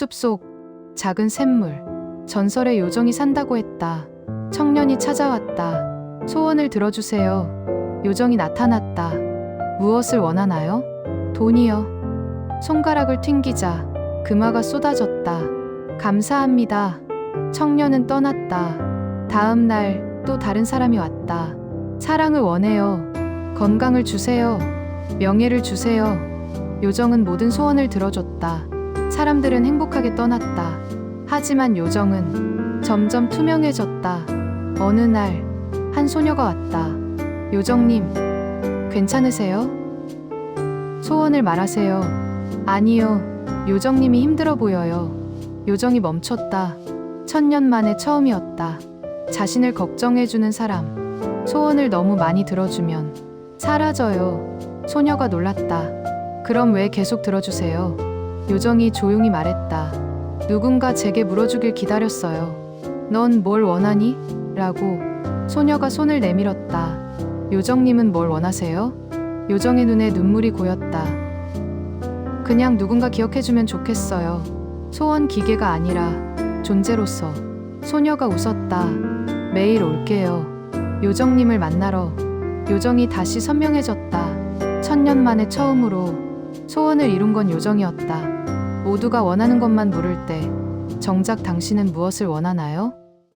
숲속 작은 샘물 전설의 요정이 산다고 했다. 청년이 찾아왔다. 소원을 들어주세요. 요정이 나타났다. 무엇을 원하나요? 돈이요. 손가락을 튕기자 금화가 쏟아졌다. 감사합니다. 청년은 떠났다. 다음 날 또 다른 사람이 왔다. 사랑을 원해요. 건강을 주세요. 명예를 주세요. 요정은 모든 소원을 들어줬다. 사람들은 행복하게 떠났다. 하지만 요정은 점점 투명해졌다. 어느 날, 한 소녀가 왔다. 요정님, 괜찮으세요? 소원을 말하세요. 아니요, 요정님이 힘들어 보여요. 요정이 멈췄다. 천년 만에 처음이었다. 자신을 걱정해주는 사람. 소원을 너무 많이 들어주면 사라져요. 소녀가 놀랐다. 그럼 왜 계속 들어주세요? 요정이 조용히 말했다. 누군가 제게 물어주길 기다렸어요. 넌 뭘 원하니? 라고 소녀가 손을 내밀었다. 요정님은 뭘 원하세요? 요정의 눈에 눈물이 고였다. 그냥 누군가 기억해주면 좋겠어요. 소원 기계가 아니라 존재로서. 소녀가 웃었다. 매일 올게요. 요정님을 만나러. 요정이 다시 선명해졌다. 천년 만에 처음으로 소원을 이룬 건 요정이었다. 모두가 원하는 것만 물을 때 정작 당신은 무엇을 원하나요?